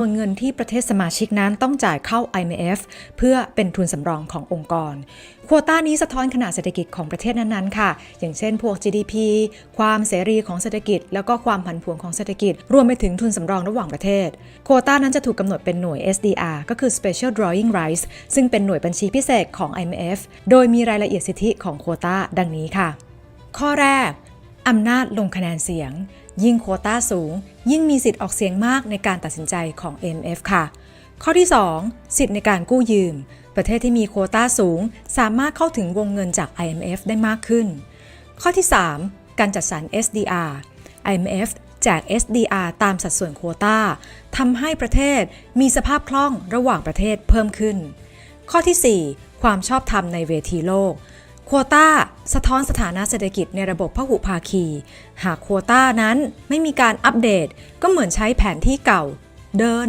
ำนวนเงินที่ประเทศสมาชิกนั้นต้องจ่ายเข้า IMF เพื่อเป็นทุนสำรองขององค์กรควต้านี้สะท้อนขนาดเศรษฐกิจของประเทศนั้นๆ ค่ะ อย่างเช่นพวก GDP ความเสรีของเศรษฐกิจ แล้วก็ความผันผวนของเศรษฐกิจ รวมไปถึงทุนสำรองระหว่างประเทศ โควต้านั้นจะถูกกำหนดเป็นหน่วย SDR ก็คือ Special Drawing Rights ซึ่งเป็นหน่วยบัญชีพิเศษของ IMF โดยมีรายละเอียดสิทธิของโควต้าดังนี้ค่ะ ข้อแรกอำนาจลงคะแนนเสียง ยิ่งโควต้าสูง ยิ่งมีสิทธิ์ออกเสียงมากในการตัดสินใจของ IMF ค่ะ ข้อที่ 2 สิทธิ์ในการกู้ยืม ประเทศที่มีโควต้าสูง สามารถเข้าถึงวงเงินจาก IMF ได้มากขึ้น ข้อที่ 3 การจัดสรร SDR IMF แจก SDR ตามสัดส่วนโควต้าทำให้ประเทศมีสภาพคล่องระหว่างประเทศเพิ่มขึ้น ข้อที่ 4 ความชอบธรรมในเวทีโลก ควต้าสะท้อนสถานะเศรษฐกิจในระบบพหุภาคี หากควต้านั้นไม่มีการอัปเดต ก็เหมือนใช้แผนที่เก่า เดิน